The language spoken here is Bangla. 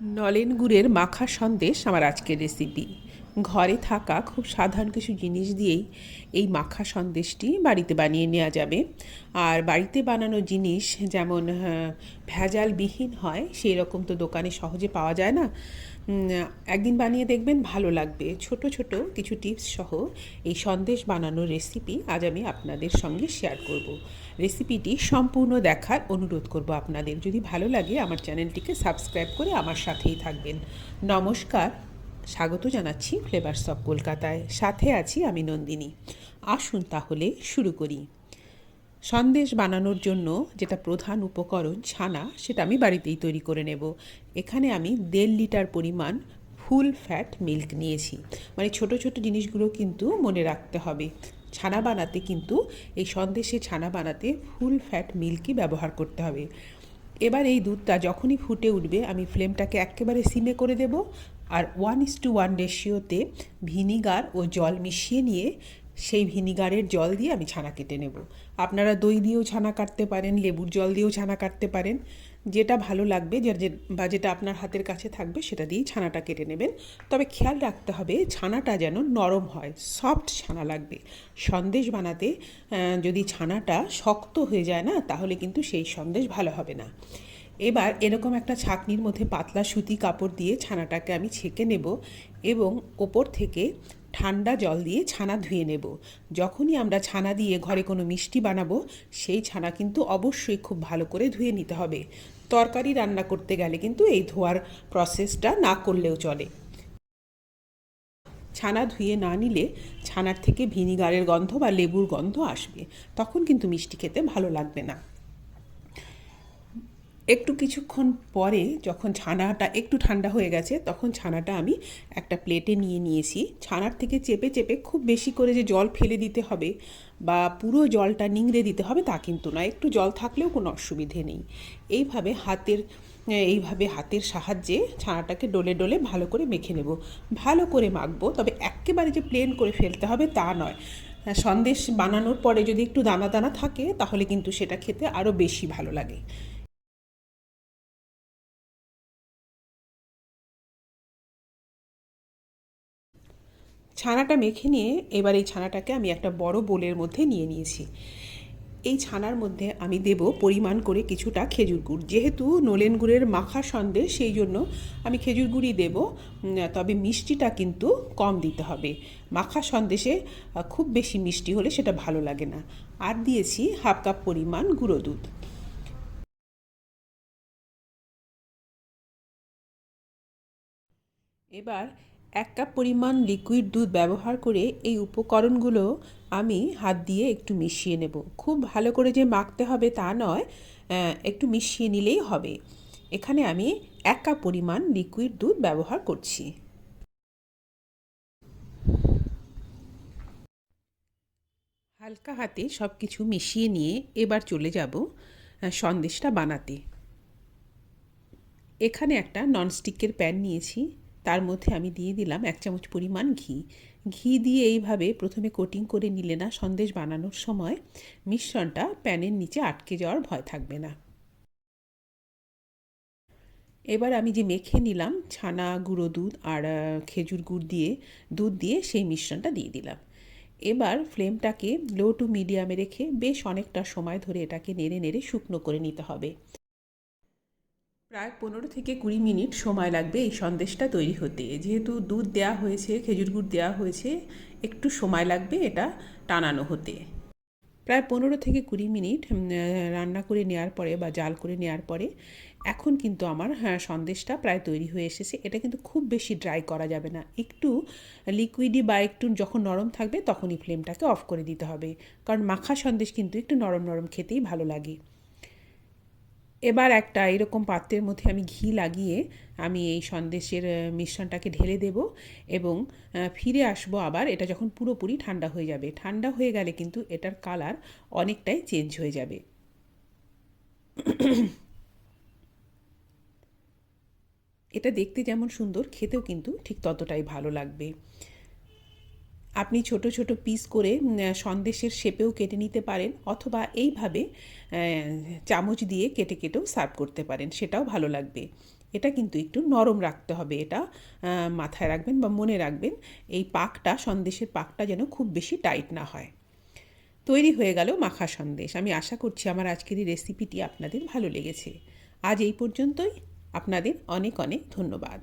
নলেন গুড়ের মাখা সন্দেশ আমার আজকের রেসিপি ঘরে থাকা খুব সাধারণ কিছু জিনিস দিয়েই এই মাখা সন্দেশটি বাড়িতে বানিয়ে নেওয়া যাবে। আর বাড়িতে বানানো জিনিস যেমন ভেজালবিহীন হয় সেই রকম তো দোকানে সহজে পাওয়া যায় না। একদিন বানিয়ে দেখবেন ভালো লাগবে। ছোট ছোট কিছু টিপস সহ এই সন্দেশ বানানোর রেসিপি আজ আমি আপনাদের সঙ্গে শেয়ার করব। রেসিপিটি সম্পূর্ণ দেখার অনুরোধ করব আপনাদের। যদি ভালো লাগে আমার চ্যানেলটিকে সাবস্ক্রাইব করে আমার সাথেই থাকবেন। নমস্কার, স্বাগত জানাচ্ছি ফ্লেভার্স অফ কলকাতায় সাথে আছি আমি নন্দিনী। আসুন তাহলে শুরু করি। সন্দেশ বানানোর জন্য যেটা প্রধান উপকরণ ছানা, সেটা আমি বাড়িতেই তৈরি করে নেব। এখানে আমি দেড় লিটার পরিমাণ ফুল ফ্যাট মিল্ক নিয়েছি। মানে ছোট ছোট জিনিসগুলো কিন্তু মনে রাখতে হবে। ছানা বানাতে কিন্তু এই সন্দেশে ছানা বানাতে ফুল ফ্যাট মিল্কই ব্যবহার করতে হবে। এবার এই দুধটা যখনই ফুটে উঠবে, আমি ফ্লেমটাকে একেবারে সিমে করে দেব আর ওয়ান ইস টু ওয়ান রেশিওতে ভিনিগার ও জল মিশিয়ে নিয়ে সেই ভিনিগারের জল দিয়ে আমি ছানা কেটে নেব। আপনারা দই দিয়েও ছানা কাটতে পারেন, লেবুর জল দিয়েও ছানা কাটতে পারেন। যেটা ভালো লাগবে বা যেটা আপনার হাতের কাছে থাকবে, সেটা দিয়েই ছানাটা কেটে নেবেন। তবে খেয়াল রাখতে হবে, ছানাটা যেন নরম হয়, সফট ছানা লাগবে। সন্দেশ বানাতে যদি ছানাটা শক্ত হয়ে যায় না, তাহলে কিন্তু সেই সন্দেশ ভালো হবে না। এবার এরকম একটা ছাকনির মধ্যে পাতলা সুতি কাপড় দিয়ে ছানাটাকে আমি ছেঁকে নেব এবং ওপর থেকে ঠান্ডা জল দিয়ে ছানা ধুয়ে নেব। যখনই আমরা ছানা দিয়ে ঘরে কোনো মিষ্টি বানাবো, সেই ছানা কিন্তু অবশ্যই খুব ভালো করে ধুয়ে নিতে হবে। তরকারি রান্না করতে গেলে কিন্তু এই ধোয়ার প্রসেসটা না করলেও চলে। ছানা ধুয়ে না নিলে ছানার থেকে ভিনিগারের গন্ধ বা লেবুর গন্ধ আসবে। তখন কিন্তু মিষ্টি খেতে ভালো লাগবে না। একটু কিছুক্ষণ পরে যখন ছানাটা একটু ঠান্ডা হয়ে গেছে, তখন ছানাটা আমি একটা প্লেটে নিয়ে নিয়েছি। ছানার থেকে চেপে চেপে খুব বেশি করে যে জল ফেলে দিতে হবে বা পুরো জলটা নিংড়ে দিতে হবে তা কিন্তু না। একটু জল থাকলেও কোনো অসুবিধে নেই। এইভাবে হাতের এইভাবে হাতের সাহায্যে ছানাটাকে ডলে ডলে ভালো করে মেখে নেব। ভালো করে মাখবো, তবে একেবারে যে প্লেন করে ফেলতে হবে তা নয়। সন্দেশ বানানোর পরে যদি একটু দানা দানা থাকে, তাহলে কিন্তু সেটা খেতে আরও বেশি ভালো লাগে। ছানাটা মেখে নিয়ে এবার এই ছানাটাকে আমি একটা বড় বোলের মধ্যে নিয়ে নিয়েছি। এই ছানার মধ্যে আমি দেব পরিমাণ করে কিছুটা খেজুর গুড়। যেহেতু নলেন গুড়ের মাখা সন্দেশ, সেই জন্য আমি খেজুর গুড়ই দেব। তবে মিষ্টিটা কিন্তু কম দিতে হবে। মাখা সন্দেশে খুব বেশি মিষ্টি হলে সেটা ভালো লাগে না। আর দিয়েছি হাফ কাপ পরিমাণ গুঁড়ো দুধ। এবার এক কাপ পরিমাণ লিকুইড দুধ ব্যবহার করে এই উপকরণগুলো আমি হাত দিয়ে একটু মিশিয়ে নেব। খুব ভালো করে যে মাখতে হবে তা নয় একটু মিশিয়ে নিলেই হবে। এখানে আমি এক কাপ পরিমাণ লিকুইড দুধ ব্যবহার করছি। হালকা হাতে সব কিছু মিশিয়ে নিয়ে এবার চলে যাব সন্দেশটা বানাতে। এখানে একটা ননস্টিকের প্যান নিয়েছি। তার মধ্যে আমি দিয়ে দিলাম এক চামচ পরিমাণ ঘি। ঘি দিয়ে এইভাবে প্রথমে কোটিং করে নিলে না সন্দেশ বানানোর সময় মিশ্রণটা প্যানের নিচে আটকে যাওয়ার ভয় থাকবে না। এবার আমি যে মেখে নিলাম ছানা, গুঁড়ো দুধ আর খেজুর গুড় দিয়ে, দুধ দিয়ে সেই মিশ্রণটা দিয়ে দিলাম। এবার ফ্লেমটাকে লো টু মিডিয়ামে রেখে বেশ অনেকটা সময় ধরে এটাকে নেড়ে নেড়ে শুকনো করে নিতে হবে। প্রায় পনেরো থেকে কুড়ি মিনিট সময় লাগবে এই সন্দেশটা তৈরি হতে। যেহেতু দুধ দেওয়া হয়েছে, খেজুর গুড় দেওয়া হয়েছে, একটু সময় লাগবে এটা টানানো হতে। প্রায় পনেরো থেকে কুড়ি মিনিট রান্না করে নেওয়ার পরে বা জাল করে নেওয়ার পরে এখন কিন্তু আমার হ্যাঁ সন্দেশটা প্রায় তৈরি হয়ে এসেছে। এটা কিন্তু খুব বেশি ড্রাই করা যাবে না। একটু লিকুইডি বা একটু যখন নরম থাকবে তখনই ফ্লেমটাকে অফ করে দিতে হবে। কারণ মাখা সন্দেশ কিন্তু একটু নরম নরম খেতেই ভালো লাগে। এবার একটা এরকম পাত্রের মধ্যে আমি ঘি লাগিয়ে আমি এই সন্দেশের মিশ্রণটাকে ঢেলে দেব এবং ফিরে আসব আবার। এটা যখন পুরোপুরি ঠান্ডা হয়ে যাবে, ঠান্ডা হয়ে গেলে কিন্তু এটার কালার অনেকটাই চেঞ্জ হয়ে যাবে। এটা দেখতে যেমন সুন্দর, খেতেও কিন্তু ঠিক ততটাই ভালো লাগবে। আপনি ছোট ছোট পিস করে সন্দেশের শেপেও কেটে নিতে পারেন অথবা এইভাবে চামচ দিয়ে কেটে কেটেও সার্ভ করতে পারেন, সেটাও ভালো লাগবে। এটা কিন্তু একটু নরম রাখতে হবে, এটা মাথায় রাখবেন বা মনে রাখবেন, এই পাকটা, সন্দেশের পাকটা যেন খুব বেশি টাইট না হয়। তৈরি হয়ে গেল মাখা সন্দেশ। আমি আশা করছি আমার আজকের এই রেসিপিটি আপনাদের ভালো লেগেছে। আজ এই পর্যন্তই। আপনাদের অনেক অনেক ধন্যবাদ।